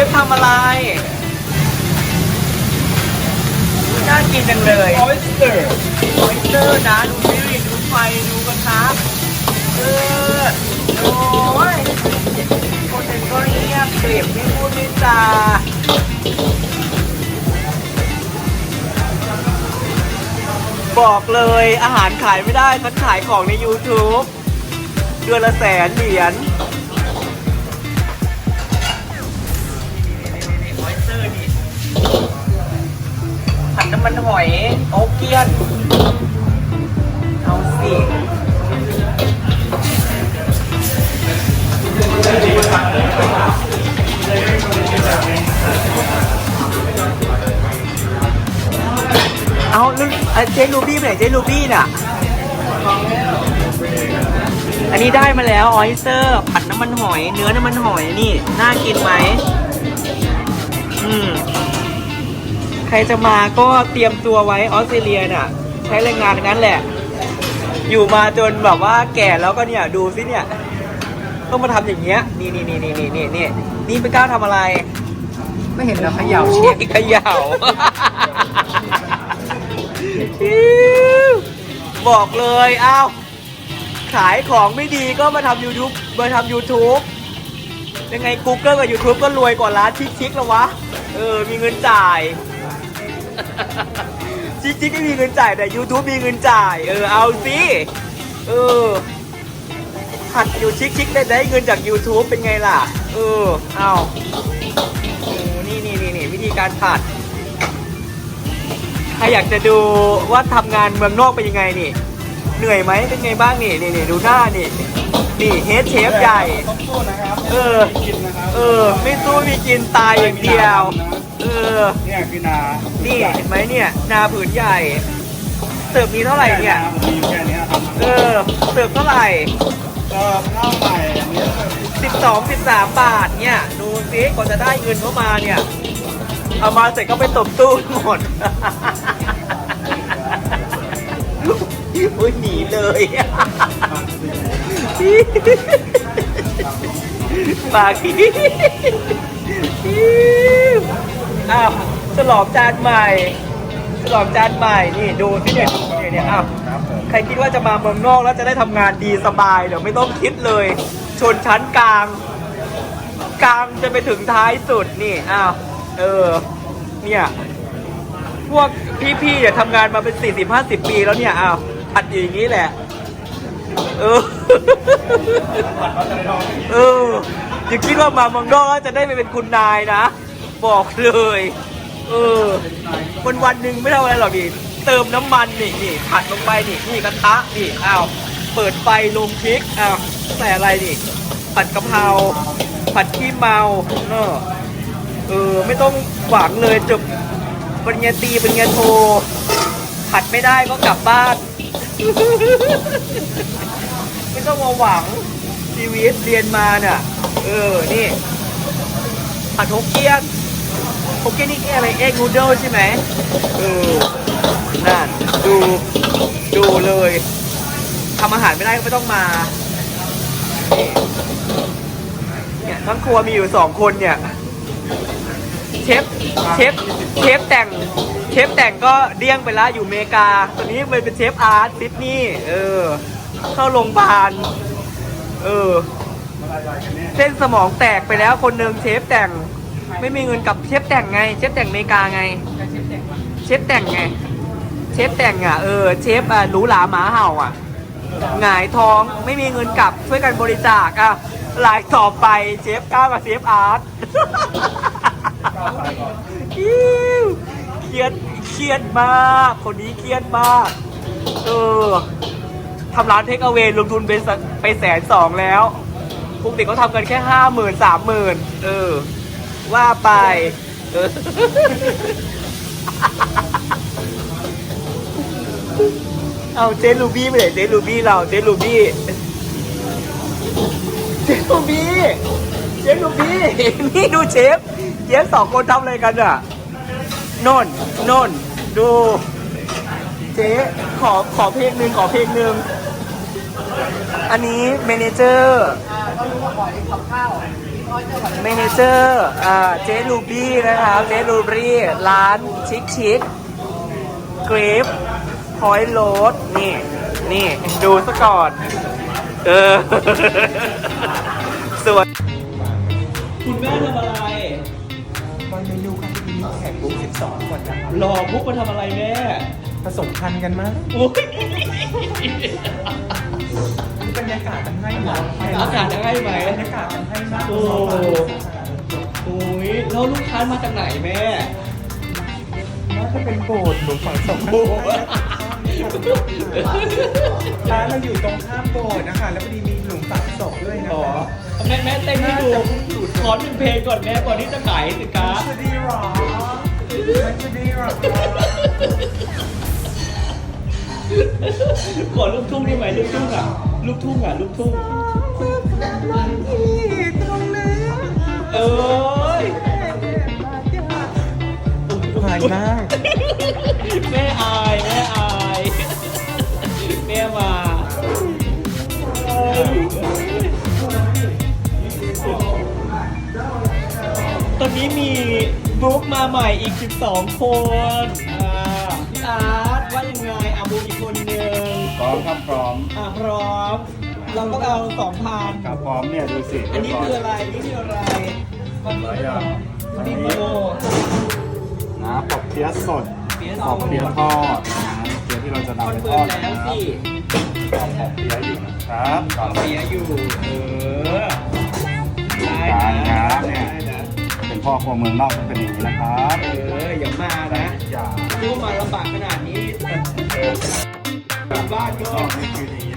อะไรน่ากินจังเลยออสเตอร์ออยสเตอร์นะดูสิดูไฟดูกระทะเออโอ้ยคนเด็กก็เงียบเกลียบไม่พูดไม่จาบอกเลยอาหารขายไม่ได้มันขายของใน YouTube เดือนละแสนเหรียญ ผัดน้ำมันหอยโต๊ะเกียน เอาสิเอาเอ่อเจลูบี้ไปไหนเจลูบี้น่ะ อันนี้ได้มาแล้วออยเซอร์ผัดน้ำมันหอย เนื้อน้ำมันหอยนี่ น่ากินไหม อืม ใครจะมาก็เตรียมตัวไว้ออสเตรเลียน่ะ ใช้แรงงานทั้งนั้นแหละ อยู่มาจนแบบว่าแก่แล้วก็เนี่ยดูสิเนี่ย ต้องมาทำอย่างเงี้ย นี่นี่นี่นี่นี่นี่นี่นี่ไปกล้าทำอะไร ไม่เห็นแล้วเขย่าเชฟโอ้ยเขย่า บอกเลยเอ้าขายของไม่ดีก็มาทำ YouTube มาทำ YouTube ยังไง Google กับ YouTube ก็รวยกว่าร้านชิคๆแล้ววะ เออ มีเงินจ่าย ชิคๆไม่มีเงินจ่ายแต่ YouTube มีเงินจ่าย เออเอาสิเออหัดอยู่ชิคๆได้ได้เงินจาก YouTube เป็นไงล่ะ เออเอาโอ้นี่นี่นี่นี่วิธีการผัดใครอยากจะดูว่าทำงานเมืองนอกเป็นยังไงนี่ เหนื่อยไหมเป็นไงบ้างนี่นี่นี่ดูหน้านี่นี่เฮดเชฟใหญ่ ต้องสู้นะครับเออ กินนะครับ เออ ไม่สู้มีกินตายอย่างเดียว เออ เนี่ยคือนานี่เห็นไหมเนี่ย นาผืนใหญ่เสิร์ฟมีเท่าไหร่เนี่ยมีอยู่แค่เนี้ยครับเออเสิร์ฟเท่าไหร่ ก็ข้าวใหม่อันนี้12 13 บาทเนี่ยดูสิกว่าจะได้เงินเข้ามาเนี่ย เอามาเสร็จก็ไปตบตู้หมด อุ้ยหนีเลย ปากขี้อ้าวฉ ลองจานใหม่ ฉลองจานใหม่นี่ดูสิเนี่ยดูเนี่ยเนี่ยอ้าวครับผมใครคิดว่าจะมาเมืองนอกแล้วจะได้ทำงานดีสบายเดี๋ยวไม่ต้องคิดเลย ชนชั้นกลาง กลางจะไปถึงท้ายสุดนี่อ้าวเออ เนี่ย พวกพี่ๆเนี่ยทำงานมาเป็น40-50ปีแล้วเนี่ยอ้าวผัดอยู่อย่างนี้แหละ เออ เอออย่าคิดว่ามาเมืองนอกแล้วจะได้ไปเป็นคุณนายนะ บอกเลย เออวันวันหนึ่งไม่เท่าอะไรหรอกดิเติมน้ำมันนี่นี่ผัดลงไปนี่นี่กระทะนี่อ้าวเปิดไฟลงพริกอ้าวใส่อะไรนี่ ผัดกะเพราผัดขี้เมาเนอะเออ ไม่ต้องหวังเลยจบปริญญาตรีปริญญาโทผัดไม่ได้ก็กลับบ้าน ไม่ต้องมาหวังชีวิตเรียนมาเนี่ยเออ นี่ผัดฮกเกี้ยน โอเคนี่อะไรเอ็กนูเดิลใช่ไหมเออนั่นดูดูเลยทำอาหารไม่ได้ก็ไม่ต้องมาเนี่ยทั้งครัวมีอยู่สองคนเนี่ยเชฟเชฟเชฟแต่งเชฟแต่งก็เดี้ยงไปแล้วอยู่เมกาตอนนี้เป็นเชฟอาร์ตซิดนีย์เออ เข้าโรงพยาบาลเออเส้นสมองแตกไปแล้วคนหนึ่งเชฟแต่ง ไม่มีเงินกับเชฟแต่งไง เชฟแต่งอเมริกาไง เชฟแต่งไง เชฟแต่งอะเออเชฟอะหรูหราหมาเห่าอะหงายท้องไม่มีเงินกลับช่วยกันบริจาคอะรายต่อไปเชฟก้าวกับเชฟอาร์ตอิ๊วเครียดเครียดมากคนนี้เครียดมากเออทำร้านเทคเอาเวลงทุนไปไปแสนสองแล้วปกติเขาทำกันแค่ห้าหมื่นสามหมื่นเออ ว่าไปเออเอาเจนลูบี้ไปไหนเจนลูบี้เราเจนลูบี้เจนลูบี้เจนลูบี้นี่ดูเชฟเชฟสองคนทำอะไรกันอะโน่นโน่นดู เจ๊ขอขอเพลงหนึ่งขอเพลงหนึ่งอันนี้เมนเจอร์ก็รู้ว่าขอ เองทำข้าวเมเนเจอร์อ่าเจลูบี้นะครับเจลูบี้ร้านชิคชิคกรีฟพอยโรดนี่ นี่ ดูซะก่อน เออสวยคุณแม่ทำอะไรวันเมนูครับมีแขกบุ๊ก12คนนะครับหลอกมุกมาทำอะไรแม่ ผสมพันธุ์กันมั้งโอ้ยบรรยากาศมันให้มากอากาศจะให้ไหมบรรยากาศมันให้มากโอ้โอ้ยแล้วลูกค้ามาจากไหนแม่น่าจะเป็นโบสถ์หลวงฝั่งสองโอ้โหร้านเราอยู่ตรงข้ามโบสถ์นะคะ แล้วพอดีมีหลุมฝังศพด้วยนะอ๋อคะแม่แม่เต้นให้ดูขอหนึ่งเพลงก่อนแม่ก่อนที่จะขายสินค้า จะดีหรอมันจะดีหรอขอลูกทุ่งได้ไหมลูกทุ่งอะ ลูกทุ่งอะลูกทุ่งตรงนี้เอ้ยหายมากแม่อายแม่อายแม่มาเอ้ยตอนนี้มีบุ๊กมาใหม่อีก 12 คน อ่าพี่อา มครับพร้อมอะพร้อม เราก็เอาสองพันครับพร้อมเนี่ยดูสิอันนี้คืออะไร นี่คืออะไรหลายอย่างอันนี้โมนะปอกเปี๊ยะสดเปี๊ยะปสอดกเปี๊ยะทอดนะเปี๊ยะที่เราจะคอนนำไปเฟิทอร์ดมนะแล้วครับสิปอกปอกเปี๊ยะอยู่นะครับปอกเปียะอยู่เออได้การนะครับเนี่ยได้นะเป็นพ่อครัวเมืองนอกต้องเป็นอย่างนี้นะครับ เอออย่ามานะอย่ารู้มาลำบากขนาดนี้ เอ